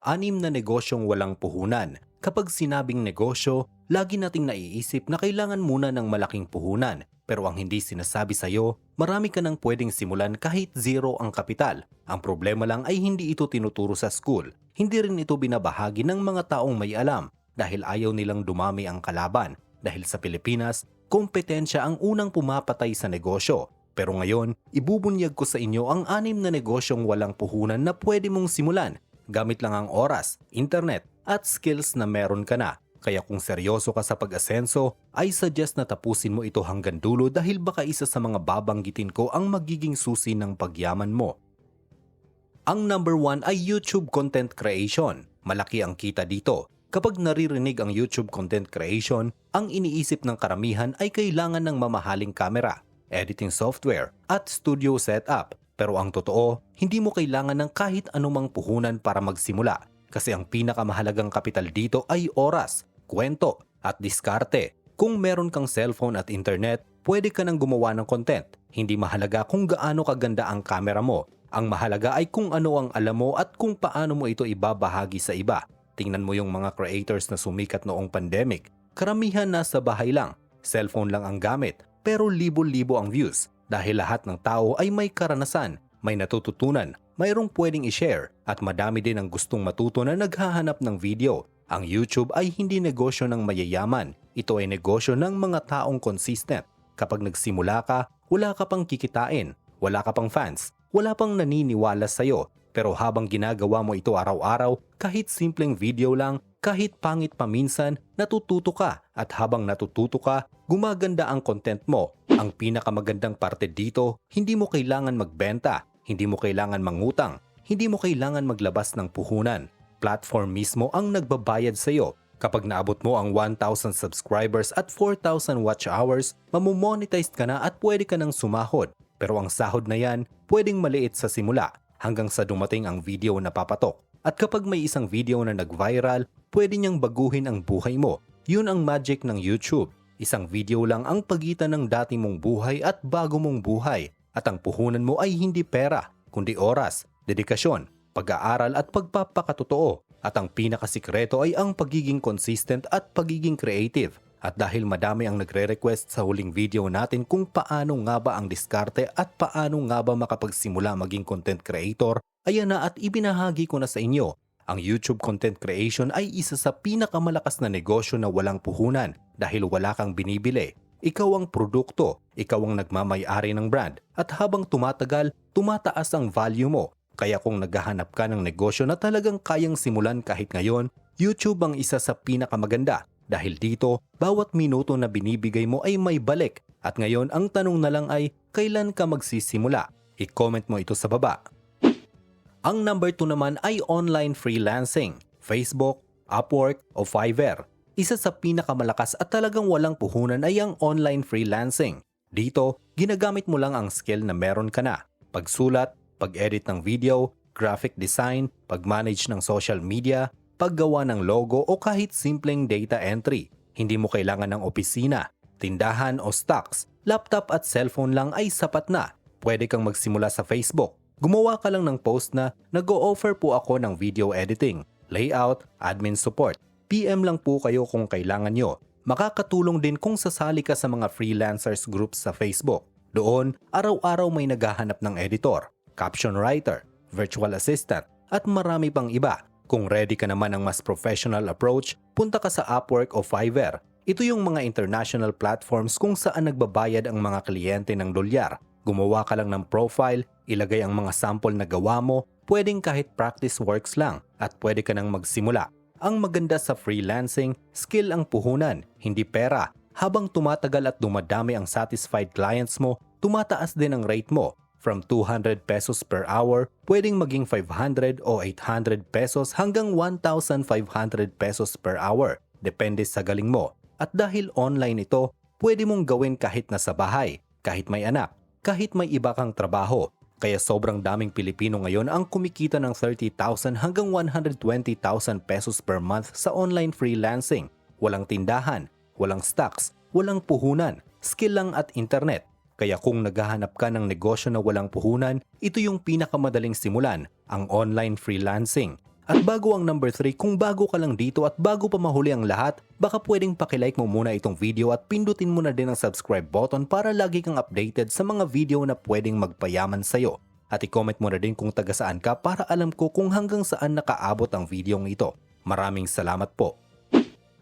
anim na negosyong walang puhunan. Kapag sinabing negosyo, lagi nating naiisip na kailangan muna ng malaking puhunan. Pero ang hindi sinasabi sa'yo, marami ka nang pwedeng simulan kahit zero ang kapital. Ang problema lang ay hindi ito tinuturo sa school. Hindi rin ito binabahagi ng mga taong may alam dahil ayaw nilang dumami ang kalaban. Dahil sa Pilipinas, kompetensya ang unang pumapatay sa negosyo. Pero ngayon, ibubunyag ko sa inyo ang anim na negosyong walang puhunan na pwede mong simulan. Gamit lang ang oras, internet, at skills na meron ka na. Kaya kung seryoso ka sa pag-asenso, ay suggest na tapusin mo ito hanggang dulo dahil baka isa sa mga babanggitin ko ang magiging susi ng pagyaman mo. Ang number one ay YouTube content creation. Malaki ang kita dito. Kapag naririnig ang YouTube content creation, ang iniisip ng karamihan ay kailangan ng mamahaling kamera, editing software, at studio setup. Pero ang totoo, hindi mo kailangan ng kahit anumang puhunan para magsimula kasi ang pinakamahalagang kapital dito ay oras, kwento, at diskarte. Kung meron kang cellphone at internet, pwede ka nang gumawa ng content. Hindi mahalaga kung gaano kaganda ang camera mo. Ang mahalaga ay kung ano ang alam mo at kung paano mo ito ibabahagi sa iba. Tingnan mo yung mga creators na sumikat noong pandemic. Karamihan nasa bahay lang, cellphone lang ang gamit, pero libo-libo ang views dahil lahat ng tao ay may karanasan, may natututunan, mayroong pwedeng i-share at madami din ang gustong matuto na naghahanap ng video. Ang YouTube ay hindi negosyo ng mayayaman, ito ay negosyo ng mga taong consistent. Kapag nagsimula ka, wala ka pang kikitain, wala ka pang fans, wala pang naniniwala sa'yo. Pero habang ginagawa mo ito araw-araw, kahit simpleng video lang, kahit pangit paminsan, natututo ka. At habang natututo ka, gumaganda ang content mo. Ang pinakamagandang parte dito, hindi mo kailangan magbenta, hindi mo kailangan mangutang, hindi mo kailangan maglabas ng puhunan. Platform mismo ang nagbabayad sa iyo. Kapag naabot mo ang 1,000 subscribers at 4,000 watch hours, mamomonetize ka na at pwede ka nang sumahod. Pero ang sahod na yan, pwedeng maliit sa simula hanggang sa dumating ang video na papatok. At kapag may isang video na nag-viral, pwede niyang baguhin ang buhay mo. Yun ang magic ng YouTube. Isang video lang ang pagitan ng dati mong buhay at bago mong buhay. At ang puhunan mo ay hindi pera, kundi oras, dedikasyon, pag-aaral at pagpapakatotoo. At ang pinakasikreto ay ang pagiging consistent at pagiging creative. At dahil madami ang nagre-request sa huling video natin kung paano nga ba ang diskarte at paano nga ba makapagsimula maging content creator, ayan na at ibinahagi ko na sa inyo. Ang YouTube content creation ay isa sa pinakamalakas na negosyo na walang puhunan dahil wala kang binibili. Ikaw ang produkto, ikaw ang nagmamay-ari ng brand at habang tumatagal, tumataas ang value mo. Kaya kung naghahanap ka ng negosyo na talagang kayang simulan kahit ngayon, YouTube ang isa sa pinakamaganda dahil dito, bawat minuto na binibigay mo ay may balik. At ngayon, ang tanong na lang ay, kailan ka magsisimula? I-comment mo ito sa baba. Ang number 2 naman ay online freelancing, Facebook, Upwork o Fiverr. Isa sa pinakamalakas at talagang walang puhunan ay ang online freelancing. Dito, ginagamit mo lang ang skill na meron ka na. Pagsulat, pag-edit ng video, graphic design, pag-manage ng social media, paggawa ng logo o kahit simpleng data entry. Hindi mo kailangan ng opisina, tindahan o stocks. Laptop at cellphone lang ay sapat na. Pwede kang magsimula sa Facebook. Gumawa ka lang ng post na nag-o-offer po ako ng video editing, layout, admin support. PM lang po kayo kung kailangan nyo. Makakatulong din kung sasali ka sa mga freelancers groups sa Facebook. Doon, araw-araw may naghahanap ng editor, caption writer, virtual assistant, at marami pang iba. Kung ready ka naman ng mas professional approach, punta ka sa Upwork o Fiverr. Ito yung mga international platforms kung saan nagbabayad ang mga kliyente ng dolyar. Gumawa ka lang ng profile, ilagay ang mga sample na gawa mo, pwedeng kahit practice works lang at pwede ka nang magsimula. Ang maganda sa freelancing, skill ang puhunan, hindi pera. Habang tumatagal at dumadami ang satisfied clients mo, tumataas din ang rate mo From 200 pesos per hour, pwedeng maging 500 o 800 pesos hanggang 1,500 pesos per hour. Depende sa galing mo. At dahil online ito, pwede mong gawin kahit nasa bahay, kahit may anak, kahit may iba kang trabaho. Kaya sobrang daming Pilipino ngayon ang kumikita ng 30,000 hanggang 120,000 pesos per month sa online freelancing. Walang tindahan, walang stocks, walang puhunan, skill lang at internet kaya kung naghahanap ka ng negosyo na walang puhunan, ito yung pinakamadaling simulan, ang online freelancing. At bago ang number 3, kung bago ka lang dito at bago pa mahuli ang lahat, baka pwedeng pakilike mo muna itong video at pindutin mo na din ang subscribe button para lagi kang updated sa mga video na pwedeng magpayaman sa'yo. At i-comment mo na din kung taga saan ka para alam ko kung hanggang saan nakaabot ang videong ito. Maraming salamat po.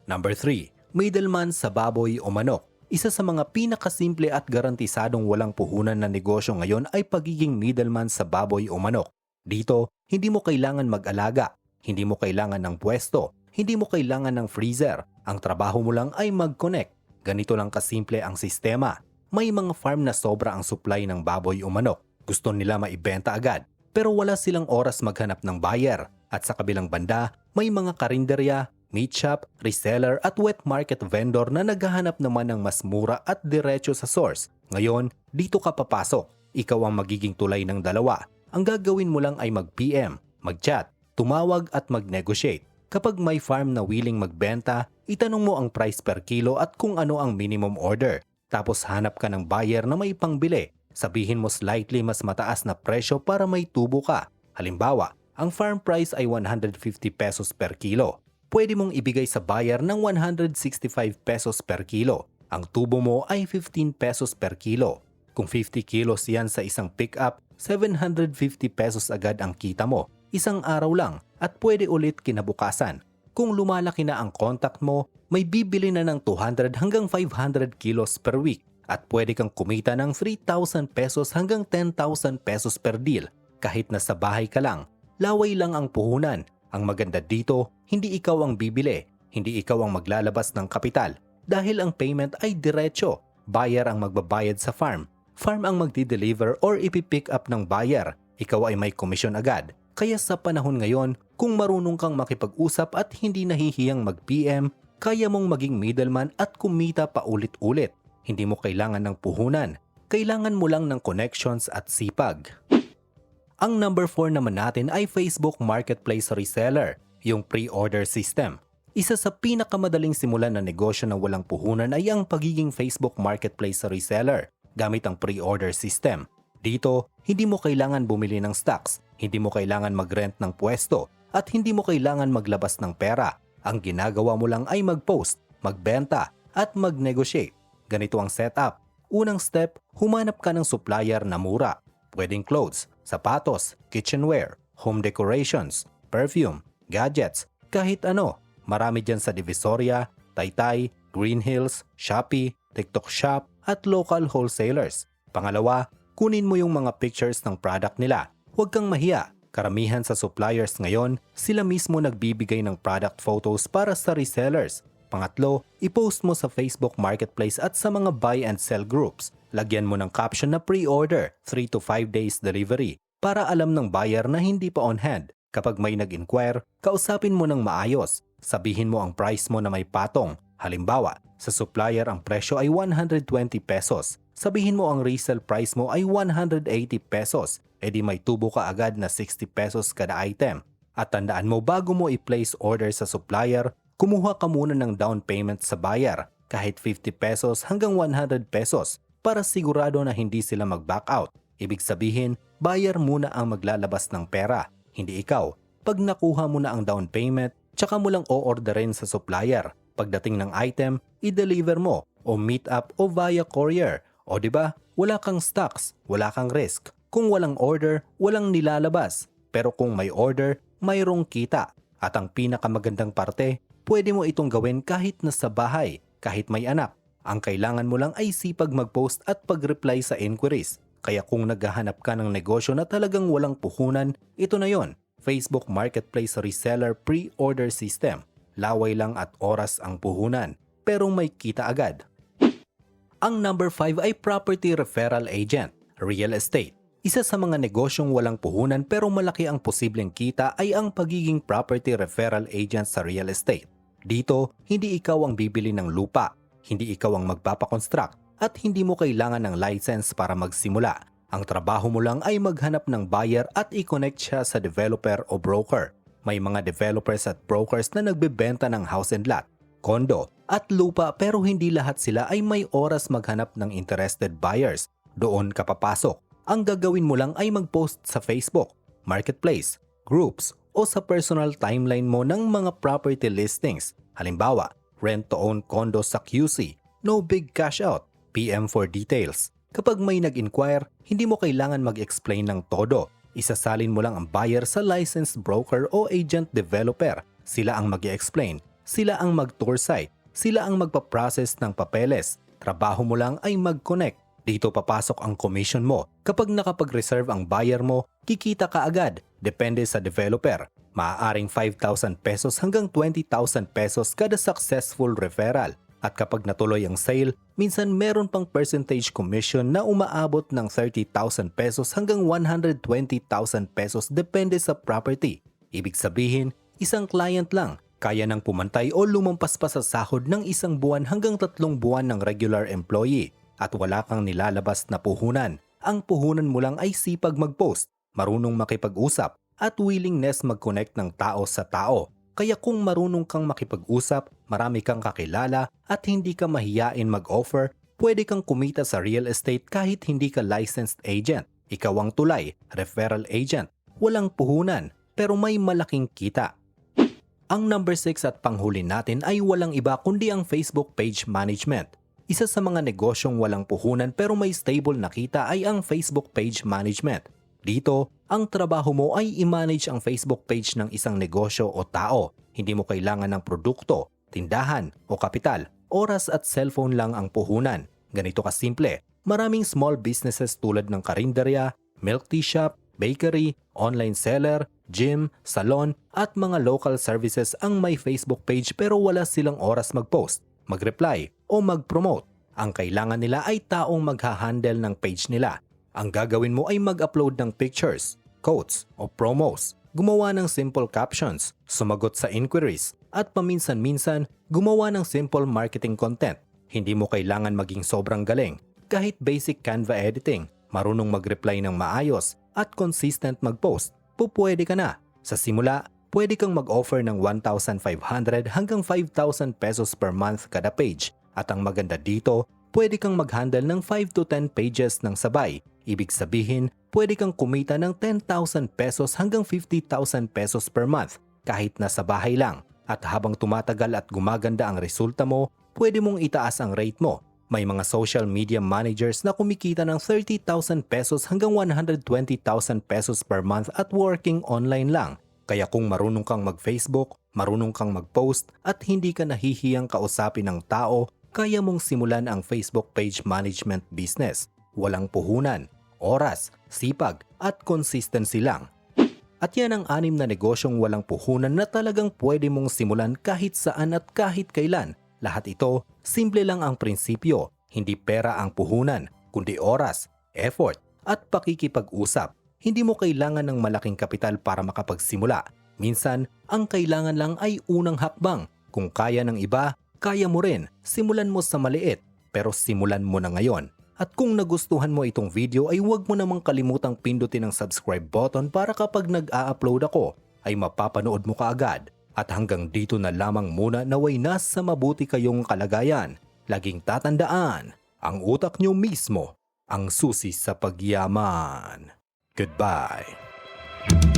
Number 3. Middleman sa baboy o manok. Isa sa mga pinakasimple at garantisadong walang puhunan na negosyo ngayon ay pagiging middleman sa baboy o manok. Dito, hindi mo kailangan mag-alaga, hindi mo kailangan ng pwesto, hindi mo kailangan ng freezer. Ang trabaho mo lang ay mag-connect. Ganito lang kasimple ang sistema. May mga farm na sobra ang supply ng baboy o manok. Gusto nila maibenta agad, pero wala silang oras maghanap ng buyer. At sa kabilang banda, may mga karinderya, meat shop, reseller at wet market vendor na naghahanap naman ng mas mura at diretso sa source. Ngayon, dito ka papasok. Ikaw ang magiging tulay ng dalawa. Ang gagawin mo lang ay mag-PM, mag-chat, tumawag at mag-negotiate. Kapag may farm na willing magbenta, itanong mo ang price per kilo at kung ano ang minimum order. Tapos hanap ka ng buyer na may pangbili. Sabihin mo slightly mas mataas na presyo para may tubo ka. Halimbawa, ang farm price ay 150 pesos per kilo. Pwede mong ibigay sa buyer ng 165 pesos per kilo. Ang tubo mo ay 15 pesos per kilo. Kung 50 kilos yan sa isang pickup, 750 pesos agad ang kita mo. Isang araw lang at pwede ulit kinabukasan. Kung lumalaki na ang contact mo, may bibili na ng 200 hanggang 500 kilos per week at pwede kang kumita ng 3,000 pesos hanggang 10,000 pesos per deal. Kahit nasa bahay ka lang, laway lang ang puhunan. Ang maganda dito, hindi ikaw ang bibili, hindi ikaw ang maglalabas ng kapital dahil ang payment ay diretsyo. Buyer ang magbabayad sa farm. Farm ang magdi-deliver or ipipick up ng buyer. Ikaw ay may komisyon agad. Kaya sa panahon ngayon, kung marunong kang makipag-usap at hindi nahihiyang mag-PM, kaya mong maging middleman at kumita pa ulit-ulit. Hindi mo kailangan ng puhunan. Kailangan mo lang ng connections at sipag. Ang number 4 naman natin ay Facebook Marketplace Reseller, yung pre-order system. Isa sa pinakamadaling simulan na negosyo na walang puhunan ay ang pagiging Facebook Marketplace Reseller gamit ang pre-order system. Dito, hindi mo kailangan bumili ng stocks, hindi mo kailangan mag-rent ng pwesto, at hindi mo kailangan maglabas ng pera. Ang ginagawa mo lang ay mag-post, magbenta, at mag-negotiate. Ganito ang setup. Unang step, humanap ka ng supplier na mura. Pwedeng clothes, sapatos, kitchenware, home decorations, perfume, gadgets, kahit ano. Marami dyan sa Divisoria, Taytay, Green Hills, Shopee, TikTok Shop at local wholesalers. Pangalawa, kunin mo yung mga pictures ng product nila. Huwag kang mahiya. Karamihan sa suppliers ngayon, sila mismo nagbibigay ng product photos para sa resellers. Pangatlo, i-post mo sa Facebook Marketplace at sa mga buy and sell groups. Lagyan mo ng caption na pre-order, 3 to 5 days delivery, para alam ng buyer na hindi pa on hand. Kapag may nag-inquire, kausapin mo ng maayos. Sabihin mo ang price mo na may patong. Halimbawa, sa supplier ang presyo ay 120 pesos. Sabihin mo ang resale price mo ay 180 pesos. E di may tubo ka agad na 60 pesos kada item. At tandaan mo bago mo i-place order sa supplier, kumuha ka muna ng down payment sa buyer, kahit 50 pesos hanggang 100 pesos para sigurado na hindi sila mag-back out. Ibig sabihin, buyer muna ang maglalabas ng pera, hindi ikaw. Pag nakuha mo na ang down payment, tsaka mo lang o-orderin sa supplier. Pagdating ng item, i-deliver mo o meet up o via courier. O di ba? Wala kang stocks, wala kang risk. Kung walang order, walang nilalabas. Pero kung may order, mayroong kita. At ang pinakamagandang parte, pwede mo itong gawin kahit nasa bahay, kahit may anak. Ang kailangan mo lang ay sipag mag-post at pag-reply sa inquiries. Kaya kung naghahanap ka ng negosyo na talagang walang puhunan, ito na yon. Facebook Marketplace Reseller Pre-Order System. Laway lang at oras ang puhunan, pero may kita agad. Ang number 5 ay Property Referral Agent, Real Estate. Isa sa mga negosyong walang puhunan pero malaki ang posibleng kita ay ang pagiging property referral agent sa real estate. Dito, hindi ikaw ang bibili ng lupa, hindi ikaw ang magpapakonstruct at hindi mo kailangan ng license para magsimula. Ang trabaho mo lang ay maghanap ng buyer at i-connect siya sa developer o broker. May mga developers at brokers na nagbebenta ng house and lot, kondo at lupa pero hindi lahat sila ay may oras maghanap ng interested buyers. Doon ka papasok. Ang gagawin mo lang ay mag-post sa Facebook, Marketplace, Groups o sa personal timeline mo ng mga property listings. Halimbawa, rent-to-own condo sa QC, no big cash out, PM for details. Kapag may nag-inquire, hindi mo kailangan mag-explain ng todo. Isasalin mo lang ang buyer sa licensed broker o agent developer. Sila ang mag explain sila ang mag-tour site, sila ang magpa-process ng papeles. Trabaho mo lang ay mag-connect. Dito papasok ang commission mo. Kapag nakapag-reserve ang buyer mo, kikita ka agad. Depende sa developer. Maaaring 5,000 pesos hanggang 20,000 pesos kada successful referral. At kapag natuloy ang sale, minsan meron pang percentage commission na umaabot ng 30,000 pesos hanggang 120,000 pesos depende sa property. Ibig sabihin, isang client lang kaya nang pumantay o lumampas pa sa sahod ng isang buwan hanggang tatlong buwan ng regular employee at wala kang nilalabas na puhunan. Ang puhunan mo lang ay sipag mag-post, marunong makipag-usap at willingness mag-connect ng tao sa tao. Kaya kung marunong kang makipag-usap, marami kang kakilala at hindi ka mahiyain mag-offer, pwede kang kumita sa real estate kahit hindi ka licensed agent. Ikaw ang tulay, referral agent, walang puhunan, pero may malaking kita. Ang number 6 at panghuli natin ay walang iba kundi ang Facebook page management. Isa sa mga negosyong walang puhunan pero may stable na kita ay ang Facebook page management. Dito, ang trabaho mo ay i-manage ang Facebook page ng isang negosyo o tao. Hindi mo kailangan ng produkto, tindahan o kapital. Oras at cellphone lang ang puhunan. Ganito kasimple. Maraming small businesses tulad ng karinderya, milk tea shop, bakery, online seller, gym, salon at mga local services ang may Facebook page pero wala silang oras mag-post, mag-reply o mag-promote. Ang kailangan nila ay taong magha-handle ng page nila. Ang gagawin mo ay mag-upload ng pictures, quotes o promos, gumawa ng simple captions, sumagot sa inquiries, at paminsan-minsan gumawa ng simple marketing content. Hindi mo kailangan maging sobrang galing. Kahit basic Canva editing, marunong mag-reply ng maayos, at consistent mag-post, pupwede ka na. Sa simula, pwede kang mag-offer ng 1,500 hanggang 5,000 pesos per month kada page. At ang maganda dito, pwede kang mag-handle ng 5 to 10 pages ng sabay. Ibig sabihin, pwede kang kumita ng 10,000 pesos hanggang 50,000 pesos per month kahit nasa bahay lang. At habang tumatagal at gumaganda ang resulta mo, pwede mong itaas ang rate mo may mga social media managers na kumikita ng 30,000 pesos hanggang 120,000 pesos per month at working online lang. Kaya kung marunong kang mag-Facebook, marunong kang mag-post at hindi ka nahihiyang kausapin ng tao, kaya mong simulan ang Facebook page management business. Walang puhunan, oras, sipag at consistency lang. At yan ang anim na negosyong walang puhunan na talagang pwede mong simulan kahit saan at kahit kailan lahat ito, simple lang ang prinsipyo, hindi pera ang puhunan, kundi oras, effort, at pakikipag-usap. Hindi mo kailangan ng malaking kapital para makapagsimula. Minsan, ang kailangan lang ay unang hakbang. Kung kaya ng iba, kaya mo rin. Simulan mo sa maliit, pero simulan mo na ngayon. At kung nagustuhan mo itong video ay huwag mo namang kalimutang pindutin ang subscribe button para kapag nag-a-upload ako ay mapapanood mo kaagad. At hanggang dito na lamang muna naway nasa mabuti kayong kalagayan. Laging tatandaan, ang utak nyo mismo ang susi sa pagyaman. Goodbye.